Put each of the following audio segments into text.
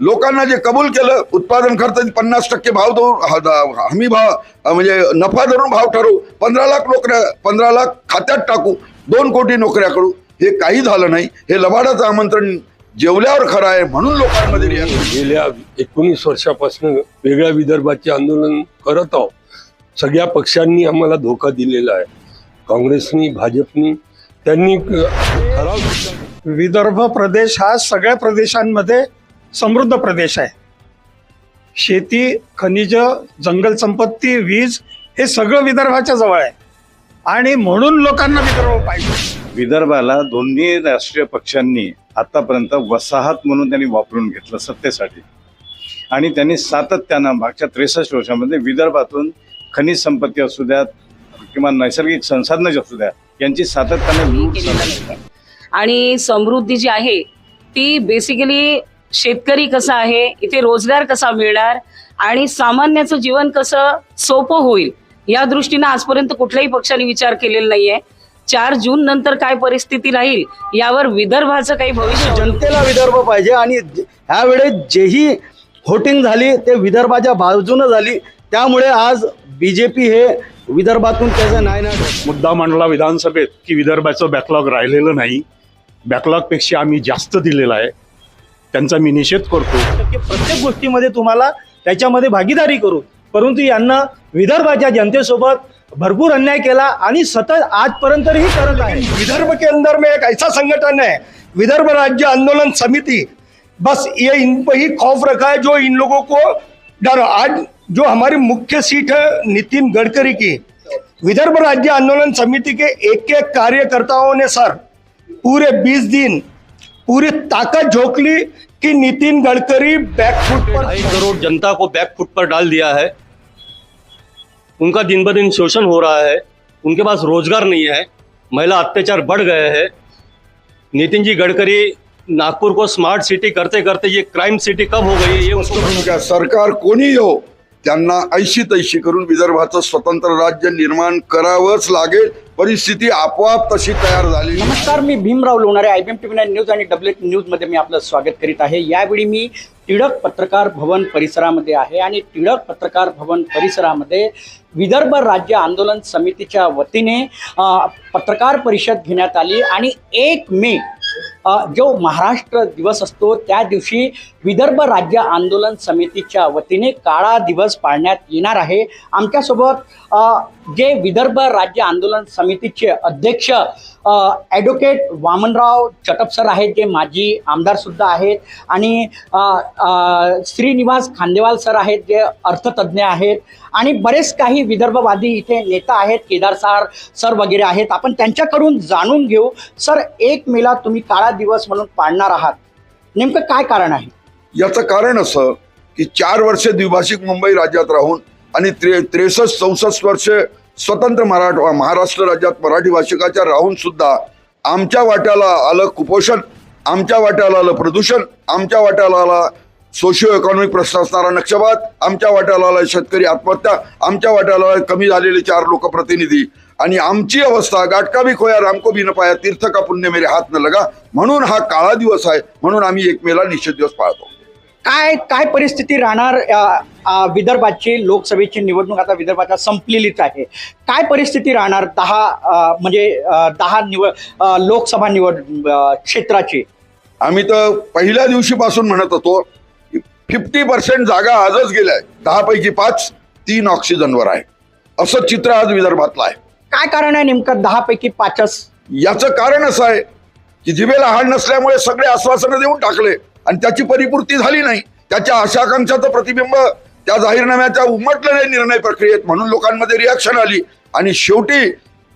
लोकांना जे कबूल केलं उत्पादन खर्च पन्नास टक्के भाव द- हमी भाव म्हणजे नफा धरून भाव ठरवू पंधरा लाख नोकऱ्या पंधरा लाख खात्यात टाकू दोन कोटी नोकऱ्या करू हे काही झालं नाही. हे लबाडाचं आमंत्रण जेवल्यावर खरं आहे म्हणून लोकांमध्ये. गेल्या एकोणीस वर्षापासून वेगळ्या विदर्भाचे आंदोलन करत आहोत. सगळ्या पक्षांनी आम्हाला धोका दिलेला आहे. काँग्रेसनी भाजपनी त्यांनी विदर्भ प्रदेश हा सगळ्या प्रदेशांमध्ये समृद्ध प्रदेश आहे. शेती खनिज जंगल संपत्ती वीज हे सगळं विदर्भाच्या जवळ आहे. आणि म्हणून लोकांना विदर्भ पाहिजे. विदर्भाला दोन्ही राष्ट्रीय पक्षांनी आतापर्यंत वसाहत म्हणून त्यांनी वापरून घेतलं सत्तेसाठी. आणि त्यांनी सातत्यानं मागच्या त्रेसष्ट वर्षामध्ये विदर्भातून खनिज संपत्ती असू द्यात किंवा नैसर्गिक संसाधनं असू द्या यांची सातत्याने. आणि समृद्धी जी आहे ती बेसिकली शेतकरी कसा आहे इथे रोजगार कसा मिळणार आणि सामान्याचं जीवन कसं सोपं होईल या दृष्टीनं आजपर्यंत कुठल्याही पक्षाने विचार केलेला नाहीये. चार जून नंतर काय परिस्थिती राहील यावर विदर्भाचं काही भविष्य जनतेला विदर्भ पाहिजे आणि ह्या वेळेस जेही व्होटिंग झाली ते विदर्भाच्या बाजूनं झाली त्यामुळे आज बीजेपी हे विदर्भातून त्याचं नायनाट मुद्दा मांडला विधानसभेत की विदर्भाचं बॅकलॉग राहिलेलं नाही. बॅकलॉगपेक्षा आम्ही जास्त दिलेला आहे. त्यांचा मी निषेध करतो. प्रत्येक गोष्टीमध्ये तुम्हाला त्याच्यामध्ये भागीदारी करू. परंतु यांना विदर्भाच्या जनतेसोबत भरपूर अन्याय केला आणि सतत आजपर्यंतही करत आहे. विदर्भ के अंदर में एक ऐसा संगठन है विदर्भ राज्य आंदोलन समिति। बस ये इन पर ही खौफ रखा है जो इन लोगों को डर आज जो हमारी मुख्य सीट है नितिन गडकरी की। विदर्भ राज्य आंदोलन समिति के एक एक कार्यकर्ताओं ने सर पूरे 20 दिन पूरी ताकत झोंक ली कि नितिन गडकरी बैकफुट पर ढाई करोड़ जनता को बैकफुट पर डाल दिया है। उनका दिन ब दिन शोषण हो रहा है। उनके पास रोज़गार नहीं है। महिला अत्याचार बढ़ गए हैं। नितिन जी गडकरी नागपुर को स्मार्ट सिटी करते करते ये क्राइम सिटी कब हो गई ये आहे. सरकार कोणी हो? त्यांना ऐशी तैशी करून विदर्भाचं स्वतंत्र राज्य निर्माण करावंच लागेल. परिस्थिती आपोआप तशी तयार झाली नमस्कार मी Bhimrao Lonare I B M T news आणि डब्ल्यू न्यूजमध्ये मी आपलं स्वागत करीत आहे. यावेळी मी टिळक पत्रकार भवन परिसरामध्ये आहे आणि टिळक पत्रकार भवन परिसरामध्ये विदर्भ राज्य आंदोलन समितीच्या वतीने पत्रकार परिषद घेण्यात आली आणि एक मे जो महाराष्ट्र दिवस असतो त्या दिवशी विदर्भ राज्य आंदोलन समितीच्या वतीने काळा दिवस पाळण्यात येणार आहे. आमच्यासोबत जे विदर्भ राज्य आंदोलन समितीचे अध्यक्ष ॲडव्होकेट वामनराव चटप सर आहेत जे माजी आमदारसुद्धा आहेत. आणि श्रीनिवास खांदेवाल सर आहेत जे अर्थतज्ज्ञ आहेत. आणि बरेच काही विदर्भवादी इथे नेता आहेत केदारसार सर सर वगैरे आहेत. आपण त्यांच्याकडून जाणून घेऊ. सर एक मेला तुम्ही काळा दिवस म्हणून पाळणार आहात. नेमकं काय कारण आहे? याचं कारण असं की चार वर्ष द्विभाषिक मुंबई राज्यात राहून आणि त्रे त्रेसष्ट चौसष्ट वर्ष स्वतंत्र मराठवा महाराष्ट्र राज्यात मराठी भाषिकाच्या राहून सुद्धा आमच्या वाट्याला आलं कुपोषण आमच्या वाट्याला आलं प्रदूषण आमच्या वाट्याला आला सोशिओ इकॉनॉमिक प्रश्न असणारा नक्षवाद आमच्या वाट्याला आला शेतकरी आत्महत्या आमच्या वाट्याला कमी झालेले चार लोकप्रतिनिधी. आणि आमची अवस्था गाटका भी खोया रामको भी न पाया तीर्थ का पुण्य मेरे हात न लगा म्हणून हा काळा दिवस आहे म्हणून आम्ही एक मेला निश्चित दिवस पाळतो. काय काय परिस्थिती राहणार विदर्भाची लोकसभेची निवडणूक आता विदर्भाच्या संपलेलीच आहे. काय परिस्थिती राहणार दहा म्हणजे दहा निवड लोकसभा निवड क्षेत्राची? आम्ही तर पहिल्या दिवशीपासून म्हणत होतो फिफ्टी पर्सेंट जागा आजच गेल्या दहा पैकी पाच तीन ऑक्सिजनवर आहे. असं चित्र आज विदर्भातलं आहे. काय कारण आहे नेमकं दहा पैकी पाचच? याचं कारण असं आहे की जिभेला हाड नसल्यामुळे सगळे आश्वासनं देऊन टाकले. आणि त्याची परिपूर्ती झाली नाही. त्याच्या आशाकांक्षाचं प्रतिबिंब त्या जाहीरनाम्याच्या उमटलं नाही निर्णय प्रक्रियेत म्हणून लोकांमध्ये रिॲक्शन आली. आणि शेवटी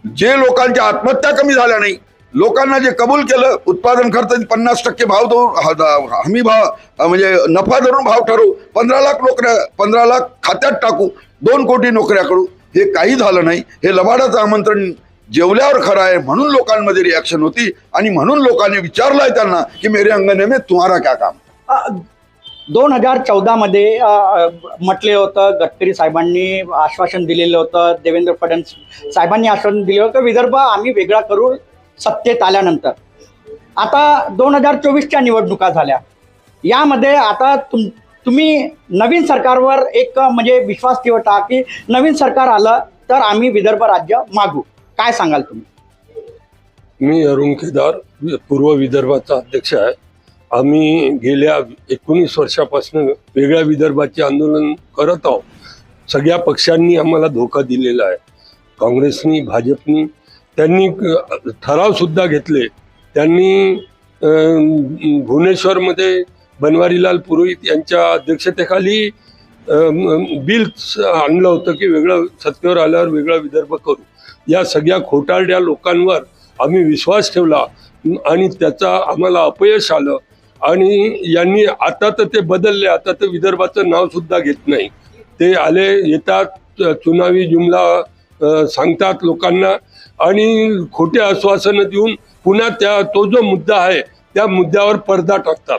जे लोकांच्या आत्महत्या कमी झाल्या नाही लोकांना जे कबूल केलं उत्पादन खर्च पन्नास टक्के भाव देऊन हमी भाव म्हणजे नफा धरून भाव ठरवू पंधरा लाख नोकऱ्या पंधरा लाख खात्यात टाकू दोन कोटी नोकऱ्या करू हे काही झालं नाही. हे लबाडाचं आमंत्रण जेवल्यावर खरं आहे म्हणून लोकांमध्ये रिॲक्शन होती आणि म्हणून लोकांनी विचारलंय त्यांना की मेरे अंगणे में तुम्हाला क्या काम? दोन हजार चौदामध्ये म्हटले होतं गडकरी साहेबांनी आश्वासन दिलेलं होतं देवेंद्र फडणवीस साहेबांनी आश्वासन दिले होतं विदर्भ आम्ही वेगळा करू सत्तेत आल्यानंतर. आता दोन हजार चोवीसच्या निवडणुका झाल्या. यामध्ये आता तुम तुम्ही नवीन सरकारवर एक म्हणजे विश्वास ठेवता की नवीन सरकार आलं तर आम्ही विदर्भ राज्य मागू. काय सांगाल तुम्ही? मी अरुण केदार पूर्व विदर्भाचा अध्यक्ष आहे. आम्ही गेल्या एकोणीस वर्षापासून वेगळ्या विदर्भाचे आंदोलन करत आहोत. सगळ्या पक्षांनी आम्हाला धोका दिलेला आहे. काँग्रेसनी भाजपनी त्यांनी ठरावसुद्धा घेतले. त्यांनी भुवनेश्वरमध्ये बनवारीलाल पुरोहित यांच्या अध्यक्षतेखाली बिल आणलं होतं की वेगळं सत्तेवर आल्यावर वेगळा विदर्भ करू. या सगळ्या खोटारड्या लोकांवर आम्ही विश्वास ठेवला आणि त्याचा आम्हाला अपयश आलं. आणि यांनी आता तर ते बदलले आता तर विदर्भाचं नावसुद्धा घेत नाही. ते आले येतात चुनावी जुमला सांगतात लोकांना आणि खोटे आश्वासनं देऊन पुन्हा त्या तो जो मुद्दा आहे त्या मुद्द्यावर पडदा टाकतात.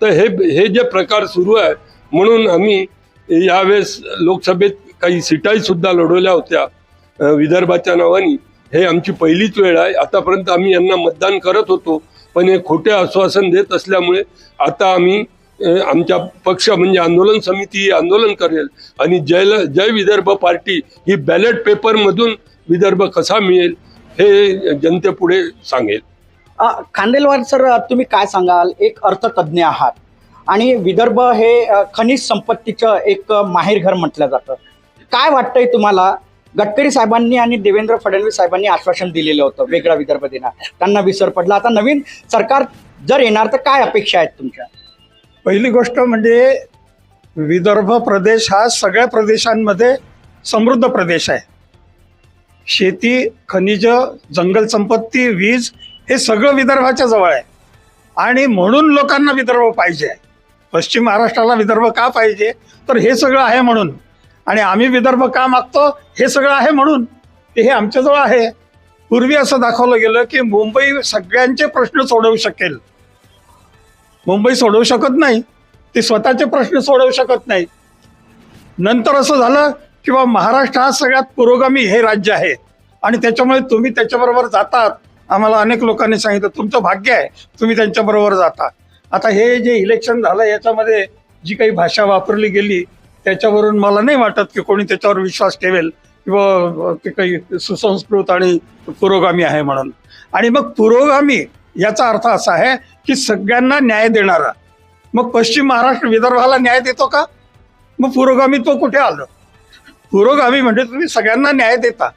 तर हे हे जे प्रकार सुरू आहे म्हणून आम्ही यावेळेस लोकसभेत काही सीटाही सुद्धा लढवल्या होत्या. विदर्भाच्या नावाने. हे आमची पहिलीच वेळ आहे. आतापर्यंत आम्ही यांना मतदान करत होतो पण हे खोटे आश्वासन देत असल्यामुळे आता आम्ही आमच्या पक्ष म्हणजे आंदोलन समिती ही आंदोलन करेल आणि जय जय विदर्भ पार्टी ही बॅलेट पेपरमधून विदर्भ कसा मिळेल हे जनतेपुढे सांगेल. खांडेलवार सर तुम्ही काय सांगाल? एक अर्थतज्ञ आहात आणि विदर्भ हे खनिज संपत्तीचं एक माहेरघर म्हटलं जातं. काय वाटतंय तुम्हाला? गडकरी साहेबांनी आणि देवेंद्र फडणवीस साहेबांनी आश्वासन दिलेलं होतं वेगळा विदर्भ देणार त्यांना विसर पडला. आता नवीन सरकार जर येणार तर काय अपेक्षा आहेत तुमच्या? पहिली गोष्ट म्हणजे विदर्भ प्रदेश हा सगळ्या प्रदेशांमध्ये समृद्ध प्रदेश आहे. शेती खनिज जंगल संपत्ती वीज हे सगळं विदर्भाच्या जवळ आहे. आणि म्हणून लोकांना विदर्भ पाहिजे. पश्चिम महाराष्ट्राला विदर्भ का पाहिजे? तर हे सगळं आहे म्हणून. आणि आम्ही विदर्भ का मागतो हे सगळं आहे म्हणून ते हे आमच्याजवळ आहे. पूर्वी असं दाखवलं गेलं की मुंबई सगळ्यांचे प्रश्न सोडवू शकेल. मुंबई सोडवू शकत नाही ते स्वतःचे प्रश्न सोडवू शकत नाही. नंतर असं झालं किंवा महाराष्ट्र हा सगळ्यात पुरोगामी हे राज्य आहे. आणि त्याच्यामुळे तुम्ही त्याच्याबरोबर जातात. आम्हाला अनेक लोकांनी सांगितलं तुमचं भाग्य आहे तुम्ही त्यांच्याबरोबर जाता. आता हे जे इलेक्शन झालं याच्यामध्ये जी काही भाषा वापरली गेली त्याच्यावरून मला नाही वाटत की कोणी त्याच्यावर विश्वास ठेवेल किंवा ते काही सुसंस्कृत आणि पुरोगामी आहे म्हणून. आणि मग पुरोगामी याचा अर्थ असा आहे की सगळ्यांना न्याय देणारा. मग पश्चिम महाराष्ट्र विदर्भाला न्याय देतो का? मग पुरोगामी तो कुठे आलं? पुरोगामी म्हणजे तुम्ही सगळ्यांना न्याय देता.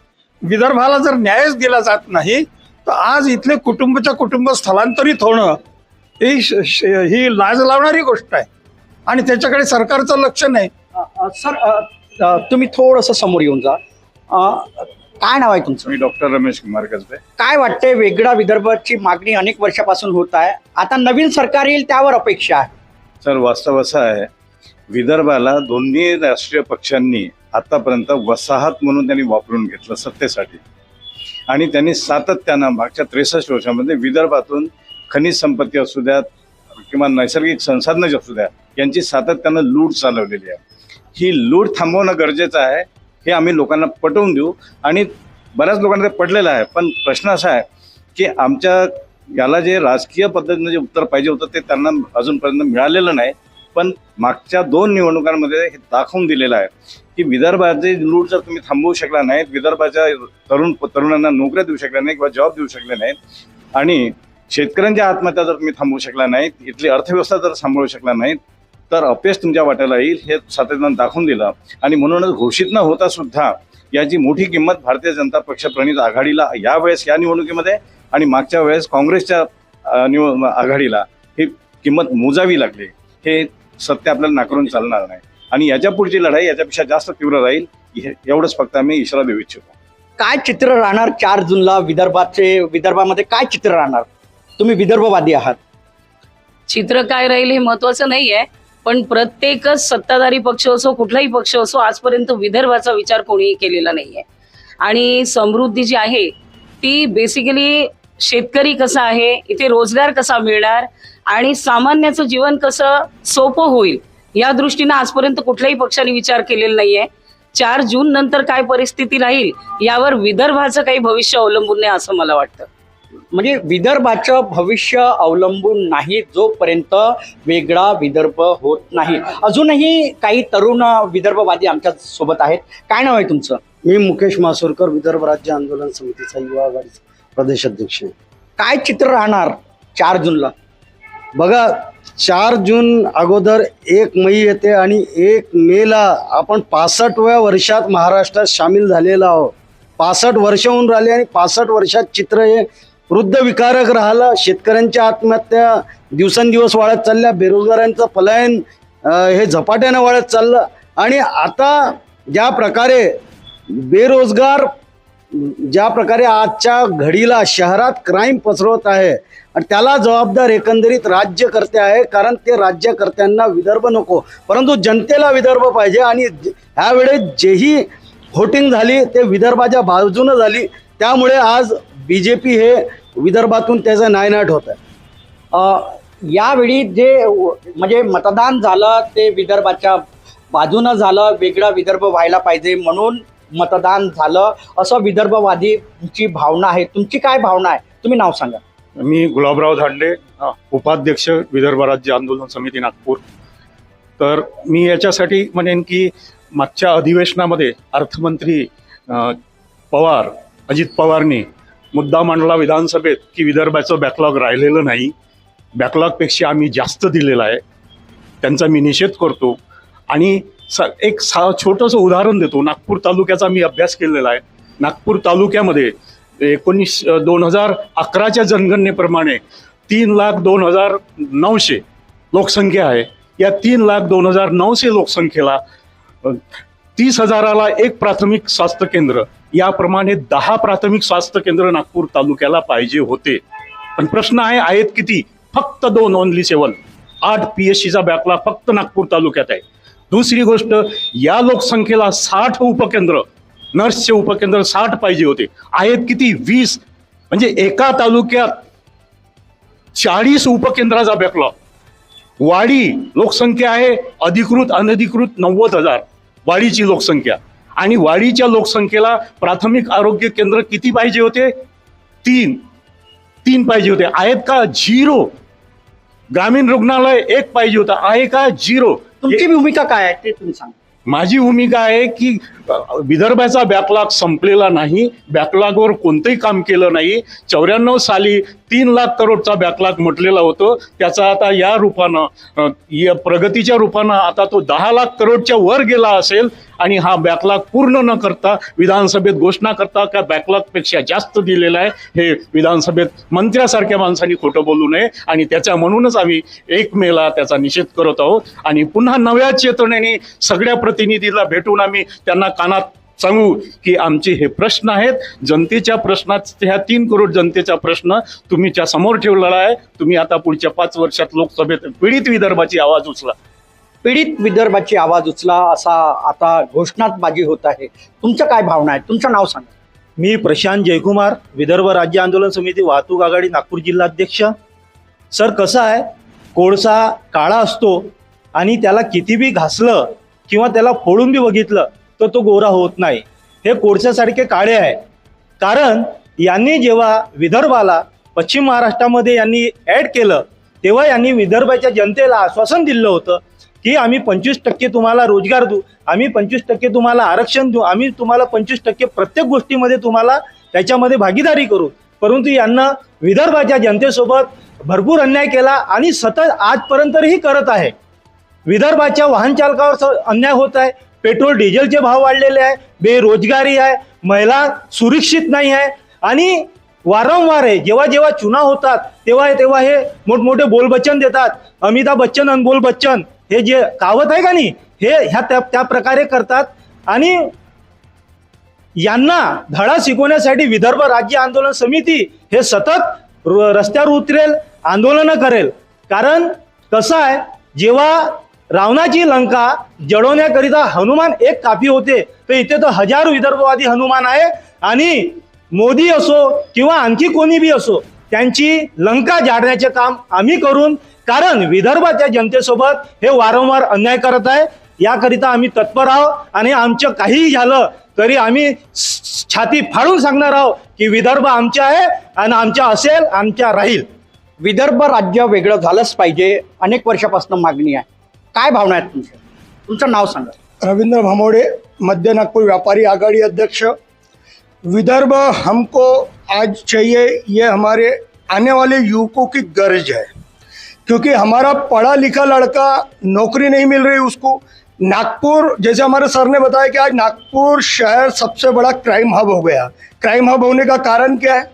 विदर्भाला जर न्यायच दिला जात नाही तर आज इथले कुटुंबच्या कुटुंब स्थलांतरित होणं ही श- श- ही लाज लावणारी गोष्ट आहे. आणि त्याच्याकडे सरकारचं लक्ष नाही. सर तुम्ही थोडंसं समोर येऊन जा. काय नाव आहे तुमचं? मी डॉक्टर रमेश कुमार कसबे. काय वाटतंय वेगळा विदर्भाची मागणी अनेक वर्षापासून होत आहे. आता नवीन सरकार येईल त्यावर अपेक्षा आहे. तर वास्तव असं आहे. विदर्भाला दोन्ही राष्ट्रीय पक्षांनी आतापर्यंत वसाहत म्हणून त्यांनी वापरून घेतलं सत्तेसाठी. आणि त्यांनी सातत्यानं मागच्या त्रेसष्ट वर्षामध्ये विदर्भातून खनिज संपत्ती असू द्यात किंवा नैसर्गिक संसाधनं असू द्या यांची सातत्यानं लूट चालवलेली आहे. ही लूट थांबवणं गरजेचं आहे हे आम्ही लोकांना पटवून देऊ. आणि बऱ्याच लोकांना ते पडलेलं आहे पण प्रश्न असा आहे की आमच्या याला जे राजकीय पद्धतीनं जे उत्तर पाहिजे होतं ते त्यांना अजूनपर्यंत मिळालेलं नाही. पण मागच्या दोन निवडणुकांमध्ये हे दाखवून दिलेलं आहे की विदर्भाचे लूट जर तुम्ही थांबवू शकला नाहीत विदर्भाच्या तरुण तरुणांना नोकऱ्या देऊ शकल्या नाही किंवा जॉब देऊ शकले नाहीत आणि शेतकऱ्यांच्या आत्महत्या जर तुम्ही थांबवू शकला नाहीत इथली अर्थव्यवस्था जर सांभाळू शकला नाहीत तर अपयश तुमच्या वाट्याला येईल हे सातत्यानं दाखवून दिलं. आणि म्हणूनच घोषित न होता सुद्धा याची मोठी किंमत भारतीय जनता पक्ष प्रणित आघाडीला यावेळेस या निवडणुकीमध्ये आणि मागच्या वेळेस काँग्रेसच्या निव आघाडीला ही किंमत मोजावी लागली. हे सत्य आपल्याला नाकारून चालणार नाही. आणि याच्या पुढची लढाई याच्यापेक्षा जास्त तीव्र राहील हे- एवढंच फक्त आम्ही इशारा देऊ इच्छितो. काय चित्र राहणार चार जूनला विदर्भाचे विदर्भामध्ये काय चित्र राहणार? तुम्ही विदर्भवादी आहात. चित्र काय राहील हे महत्वाचं नाही आहे पण प्रत्येकच सत्ताधारी पक्ष असो कुठलाही पक्ष असो आजपर्यंत विदर्भाचा विचार कोणीही केलेला नाहीये. आणि समृद्धी जी आहे ती बेसिकली शेतकरी कसा आहे इथे रोजगार कसा मिळणार आणि सामान्याचं जीवन कसं सोपं होईल या दृष्टीनं आजपर्यंत कुठल्याही पक्षाने विचार केलेला नाहीये. चार जून नंतर काय परिस्थिती राहील यावर विदर्भाचं काही भविष्य अवलंबून नाही असं मला वाटतं. म्हणजे विदर्भाचं भविष्य अवलंबून नाही जोपर्यंत वेगळा विदर्भ होत नाही. अजूनही काही तरुण विदर्भवादी आमच्यासोबत आहेत. काय नाव आहे तुमचं? मी मुकेश मासुरकर विदर्भ राज्य आंदोलन समितीचा युवा आघाडीचा प्रदेश अध्यक्ष आहे. काय चित्र राहणार चार जूनला? बघा चार जून अगोदर एक मई येते आणि एक मेला आपण पासष्टव्या वर्षात महाराष्ट्रात सामील झालेलो आहोत. पासष्ट वर्ष होऊन राहिले आणि पासष्ट वर्षात चित्र हे वृद्ध विकारक राहिला शेतकऱ्यांच्या आत्महत्या दिवसेंदिवस वाढत चालल्या बेरोजगारांचं पलायन हे झपाट्यानं वाढत चाललं. आणि आता ज्या प्रकारे बेरोजगार ज्या प्रकारे आजच्या घडीला शहरात क्राईम पसरवत आहे आणि त्याला जबाबदार एकंदरीत राज्यकर्ते आहे कारण ते राज्यकर्त्यांना विदर्भ नको परंतु जनतेला विदर्भ पाहिजे. आणि ह्यावेळेस जेही व्होटिंग झाली ते विदर्भाच्या बाजूनं झाली. त्यामुळे आज बी जे पी हे विदर्भातून त्याचं नायनाट होत आहे यावेळी जे म्हणजे मतदान झालं ते विदर्भाच्या बाजूनं झालं वेगळा विदर्भ व्हायला पाहिजे म्हणून मतदान झालं. असं विदर्भवादीची भावना आहे. तुमची काय भावना आहे? तुम्ही नाव सांगा. मी गुलाबराव धांडे उपाध्यक्ष विदर्भ राज्य आंदोलन समिती नागपूर. तर मी याच्यासाठी म्हणेन की मागच्या अधिवेशनामध्ये अर्थमंत्री पवार अजित पवारनी मुद्दा मांडला विधानसभेत की विदर्भाचं बॅकलॉग राहिलेलं नाही. बॅकलॉगपेक्षा आम्ही जास्त दिलेलं आहे. त्यांचा मी निषेध करतो. आणि स एक सा छोटंसं उदाहरण देतो. नागपूर तालुक्याचा मी अभ्यास केलेला आहे. नागपूर तालुक्यामध्ये एकोणीस दोन हजार अकराच्या जनगणनेप्रमाणे तीन लाख दोन हजार नऊशे लोकसंख्या आहे. या तीन लाख दोन हजार नऊशे लोकसंख्येला तीस हजाराला एक प्राथमिक स्वास्थ्य केंद्र याप्रमाणे दहा प्राथमिक स्वास्थ्य केंद्र नागपूर तालुक्याला पाहिजे होते. पण प्रश्न आहे आहेत किती? फक्त दोन ओनली सेवन आठ पी एस सीचा बॅकला फक्त नागपूर तालुक्यात आहे. दुसरी गोष्ट या लोकसंख्येला साठ उपकेंद्र नर्सचे उपकेंद्र साठ पाहिजे होते. आहेत किती? वीस. म्हणजे एका तालुक्यात चाळीस उपकेंद्राचा बॅकलॉग. वाडी लोकसंख्या आहे अधिकृत अनधिकृत नव्वद हजार. वाडीची लोकसंख्या. आणि वाडीच्या लोकसंख्येला प्राथमिक आरोग्य केंद्र किती पाहिजे होते? तीन. तीन पाहिजे होते. आहेत का झिरो? ग्रामीण रुग्णालय एक पाहिजे होतं. आहे का झिरो? तुमची भूमिका काय आहे ते तुम्ही सांगा. माझी भूमिका आहे की विदर्भाचा बॅकलॉग संपलेला नाही. बॅकलॉगवर कोणतंही काम केलं नाही. चौऱ्याण्णव साली तीन लाख करोडचा बॅकलॉग म्हटलेला होतो. त्याचा आता या रूपानं या प्रगतीच्या रूपानं आता तो दहा लाख करोडच्या वर गेला असेल आणि हा बॅकलॉग पूर्ण न करता विधानसभेत घोषणा करता का बॅकलॉगपेक्षा जास्त दिलेला आहे. हे विधानसभेत मंत्र्यासारख्या माणसांनी खोटं बोलू नये आणि त्याच्या म्हणूनच आम्ही एक मेला त्याचा निषेध करत आहोत. आणि पुन्हा नव्या चेतनेने सगळ्या प्रतिनिधीला भेटून आम्ही त्यांना कानात सांगू की आमचे हे प्रश्न आहेत. जनतेच्या प्रश्नात ह्या तीन करोड जनतेचा प्रश्न तुम्हीच्या समोर ठेवलेला आहे. तुम्ही आता पुढच्या पाच वर्षात लोकसभेत पीडित विदर्भाची आवाज उचला. पीडित विदर्भाची आवाज उचला असा आता घोषणाबाजी होत आहे. तुमचं काय भावना आहे? तुमचं नाव सांगा. मी प्रशांत जयकुमार विदर्भ राज्य आंदोलन समिती वाहतूक आघाडी नागपूर जिल्हाध्यक्ष. सर कसं आहे? कोळसा काळा असतो आणि त्याला किती बी घासलं किंवा त्याला फोडून बी बघितलं तर तो गोरा होत नाही. हे कोळशासारखे काळे आहे. कारण यांनी जेव्हा विदर्भाला पश्चिम महाराष्ट्रामध्ये यांनी ॲड केलं तेव्हा यांनी विदर्भाच्या जनतेला आश्वासन दिलं होतं की आम्ही पंचवीस टक्के तुम्हाला रोजगार देऊ आम्ही पंचवीस टक्के तुम्हाला आरक्षण देऊ आम्ही तुम्हाला पंचवीस टक्के प्रत्येक गोष्टीमध्ये तुम्हाला त्याच्यामध्ये भागीदारी करू. परंतु यांना विदर्भाच्या जनतेसोबत भरपूर अन्याय केला आणि सतत आजपर्यंतही करत आहे. विदर्भाच्या वाहन चालकावर स- अन्याय होत आहे पेट्रोल डिझेलचे भाव वाढलेले आहे बेरोजगारी आहे महिला सुरक्षित नाही आहे आणि वारंवार आहे जेव्हा जेव्हा चुनाव होतात तेव्हा तेव्हा हे मोठमोठे बोलबच्चन देतात. अमिताभ बच्चन आणि बोल बच्चन हे जे कावत आहे का नाही हे ह्या त्या त्या प्रकारे करतात. आणि यांना धडा शिकवण्यासाठी विदर्भ राज्य आंदोलन समिती हे सतत र- रस्त्यावर उतरेल आंदोलनं करेल. कारण कसं आहे जेव्हा रावणाची लंका जडवण्याकरिता हनुमान एक काफी होते तर इथे तर हजारो विदर्भवादी हनुमान आहे. आणि मोदी असो किंवा आणखी कोणी बी असो त्यांची लंका जाडण्याचे काम आम्ही करून कारण विदर्भाच्या जनतेसोबत हे वारंवार अन्याय करत आहे. याकरिता आम्ही तत्पर आहोत आणि आमचं काहीही झालं तरी आम्ही छाती फाडून सांगणार आहोत की विदर्भ आमच्या आहे आणि आमच्या असेल आमच्या राहील. विदर्भ राज्य वेगळं झालंच पाहिजे. अनेक वर्षापासून मागणी आहे. काय भावना आहेत तुमच्या? तुमचं नाव सांगा. रविंद्र भामोड़े मध्य नागपुर व्यापारी आघाड़ी अध्यक्ष. विदर्भ हमको आज चाहिए ये हमारे आने वाले युवकों की गर्ज है. क्योंकि हमारा पढ़ा लिखा लड़का नौकरी नहीं मिल रही उसको। नागपुर, जैसे हमारे सर ने बताया कि आज नागपुर शहर सबसे बड़ा क्राइम हब हो गया। क्राइम हब होने का कारण क्या है?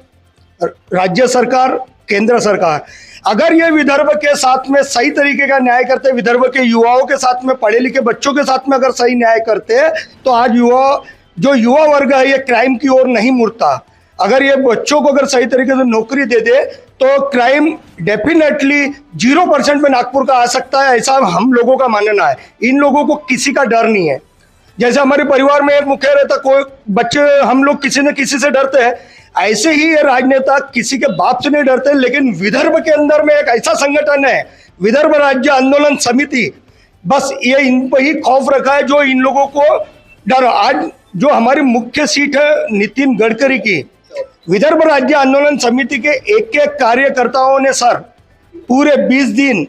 राज्य सरकार, केंद्र सरकार। अगर ये विदर्भ के साथ में सही तरीके का न्याय करते, विदर्भ के युवाओं के साथ में, पढ़े लिखे बच्चों के साथ में अगर सही न्याय करते तो आज युवा, जो युवा वर्ग है, ये क्राइम की ओर नहीं मुड़ता। अगर ये बच्चों को अगर सही तरीके से नौकरी दे दे तो क्राइम डेफिनेटली ज़ीरो परसेंट में नागपुर का आ सकता है, ऐसा हम लोगों का मानना है। इन लोगों को किसी का डर नहीं है। जैसे हमारे परिवार में एक मुखिया रहता, कोई बच्चे, हम लोग किसी न किसी से डरते हैं। ऐसे ही ये राजनेता किसी के बाप से नहीं डरते, लेकिन विदर्भ के अंदर में एक ऐसा संगठन है, विदर्भ राज्य आंदोलन समिति। बस ये इन पर ही खौफ रखा है जो इन लोगों को डर, आज जो हमारी मुख्य सीट है नितिन गडकरी की। विदर्भ राज्य आंदोलन समिति के एक एक कार्यकर्ताओं ने सर पूरे 20 दिन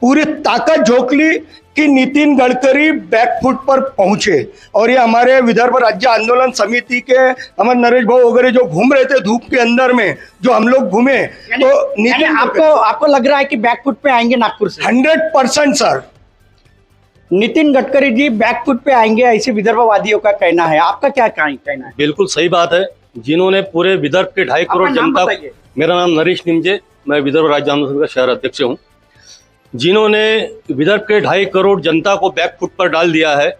पूरी ताकत झोंक ली कि नितिन गडकरी बैकफुट पर पहुँचे। और ये हमारे विदर्भ राज्य आंदोलन समिति के हमारे नरेश भाऊ वगैरह जो घूम रहे थे धूप के अंदर में जो हम लोग घूमे तो नितिन आपको आपको लग रहा है कि बैकफुट पे आएँगे नागपुर से? Hundred percent sir. Nitin Gadkari ji back foot पे आएँगे ऐसे विदर्भवादियों का कहना है। आपका क्या कहना है? बिल्कुल सही बात है। जिन्होंने पूरे विदर्भ के ढाई करोड़ जनता मेरा नाम नरेश निमजे मैं विदर्भ राज्य आंदोलन का शहर अध्यक्ष हूँ। जिन्होंने विदर्भ के ढाई करोड़ जनता को बैकफुट पर डाल दिया है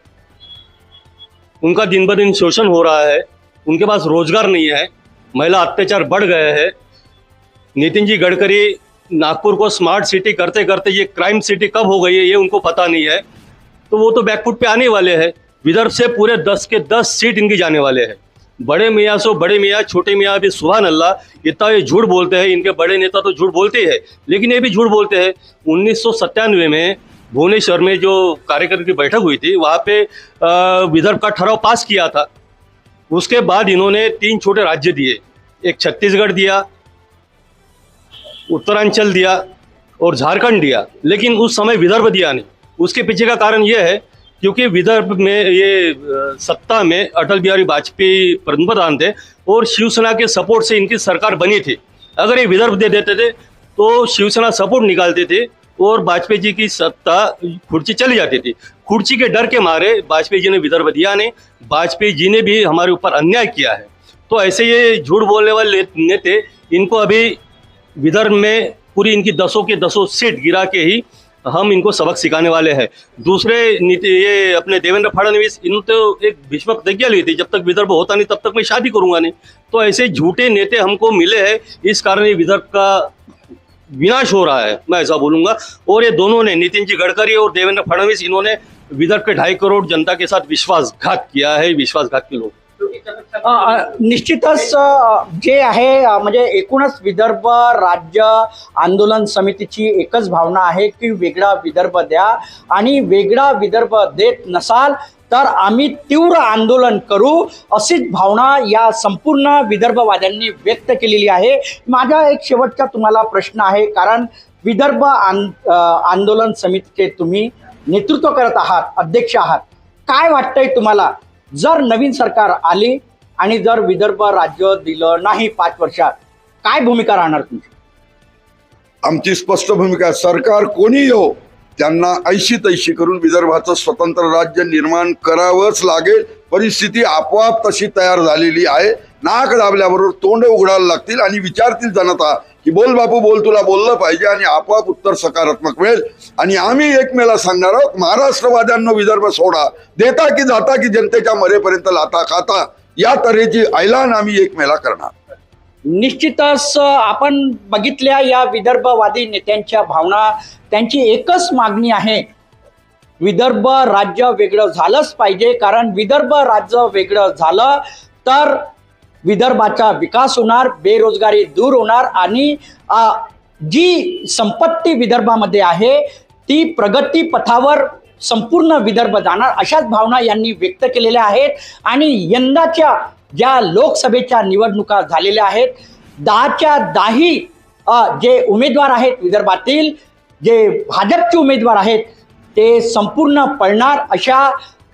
उनका दिन ब दिन शोषण हो रहा है उनके पास रोज़गार नहीं है महिला अत्याचार बढ़ गए हैं। नितिन जी गडकरी नागपुर को स्मार्ट सिटी करते करते ये क्राइम सिटी कब हो गई है ये उनको पता नहीं है। तो वो तो बैकफुट पे आने वाले हैं विदर्भ से पूरे दस के दस सीट इनकी जाने वाले हैं। बड़े मियाँ सो बड़े मियाँ, छोटे मियाँ भी सुबह अल्लाह, इतना ये झूठ बोलते हैं, इनके बड़े नेता तो झूठ बोलते हैं लेकिन ये भी झूठ बोलते हैं। उन्नीस सौ सत्तानवे में भुवनेश्वर में जो कार्यक्रम की बैठक हुई थी, वहाँ पे विदर्भ का ठहराव पास किया था। उसके बाद इन्होंने तीन छोटे राज्य दिए, एक छत्तीसगढ़ दिया, उत्तरांचल दिया और झारखंड दिया, लेकिन उस समय विदर्भ दिया नहीं। उसके पीछे का कारण यह है क्योंकि विदर्भ में ये सत्ता में अटल बिहारी वाजपेयी प्रधान थे और शिवसेना के सपोर्ट से इनकी सरकार बनी थी। अगर ये विदर्भ दे देते थे तो शिवसेना सपोर्ट निकालते थे और वाजपेयी जी की सत्ता खुर्ची चली जाती थी। खुर्ची के डर के मारे वाजपेयी जी ने विदर्भ दिया नहीं, वाजपेयी जी ने भी हमारे ऊपर अन्याय किया है। तो ऐसे ये झूठ बोलने वाले नेते, इनको अभी विदर्भ में पूरी इनकी दसों के दसों सीट गिरा के ही हम इनको सबक सिखाने वाले हैं। दूसरे नीति, ये अपने देवेंद्र फडणवीस, इन तो एक भीष्म प्रतिज्ञा ली थी, जब तक विदर्भ होता नहीं, तब तक मैं शादी करूँगा नहीं। तो ऐसे झूठे नेते हमको मिले हैं, इस कारण ये विदर्भ का विनाश हो रहा है, मैं ऐसा बोलूँगा। और ये दोनों ने, नितिन जी गडकरी और देवेंद्र फडणवीस, इन्होंने विदर्भ के ढाई करोड़ जनता के साथ विश्वासघात किया है, विश्वासघात के लोग। निश्चितच जे आहे म्हणजे एकूणच विदर्भ राज्य आंदोलन समितीची एकच भावना आहे की वेगळा विदर्भ द्या. आणि वेगळा विदर्भ देत नसाल तर आम्ही तीव्र आंदोलन करू अशीच भावना या संपूर्ण विदर्भवाद्यांनी व्यक्त केलेली आहे. माझा एक शेवटचा तुम्हाला प्रश्न आहे कारण विदर्भ आं आंदोलन समितीचे तुम्ही नेतृत्व करत आहात अध्यक्ष आहात. काय वाटतंय तुम्हाला? जर नवीन सरकार आली आणि जर विदर्भ राज्य दिलं नाही पाच वर्षात काय भूमिका राहणार तुमची? आमची स्पष्ट भूमिका सरकार कोणी येऊ हो, त्यांना ऐशी तैशी करून विदर्भाचं स्वतंत्र राज्य निर्माण करावंच लागेल. परिस्थिती आपोआप तशी तयार झालेली आहे. नाक दाबल्याबरोबर तोंड उघडायला लागतील आणि विचारतील जनता की बोल बापू बोल तुला बोललं पाहिजे आणि आपोआप उत्तर सकारात्मक मिळेल. आणि आम्ही एकमेला सांगणार आहोत महाराष्ट्रवाद्यांना विदर्भ सोडा. देता की जाता की जनतेच्या मरेपर्यंत लाता खाता या तऱ्हेची ऐलान आम्ही एकमेला करणार. निश्चितच आपण बघितल्या या विदर्भवादी नेत्यांच्या भावना त्यांची एकच मागणी आहे. विदर्भ राज्य वेगळं झालंच पाहिजे कारण विदर्भ राज्य वेगळं झालं तर विदर्भाचा विकास होणार बेरोजगारी दूर होणार आणि जी संपत्ती विदर्भामध्ये आहे ती प्रगती पथावर संपूर्ण विदर्भ जाणार अशाच भावना यांनी व्यक्त केलेल्या आहेत. आणि यंदाच्या ज्या लोकसभेच्या निवडणुका झालेल्या आहेत दहाच्या दहाही जे उमेदवार आहेत विदर्भातील जे भाजपचे उमेदवार आहेत ते संपूर्ण पळणार अशा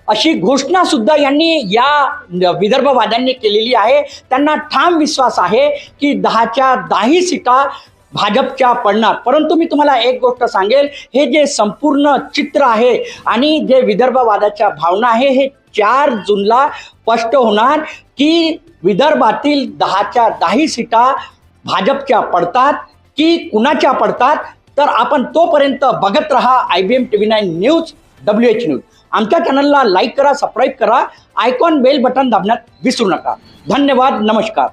अशी घोषणा सुद्धा यांनी या विदर्भवाद्यांनी केलेली आहे. त्यांना ठाम विश्वास आहे की दहाच्या दहाही सीटा भाजपच्या पडणार. परंतु मी तुम्हाला एक गोष्ट सांगेल हे जे संपूर्ण चित्र आहे आणि जे विदर्भवादाच्या भावना आहे हे चार जूनला स्पष्ट होणार की विदर्भातील दहाच्या दहाही सीटा भाजपच्या पडतात की कुणाच्या पडतात तर आपण तोपर्यंत बघत रहा I B M T V nine news W H news आमच्या चॅनलला लाईक करा सबस्क्राईब करा आयकॉन बेल बटन दाबण्यात विसरू नका. धन्यवाद नमस्कार.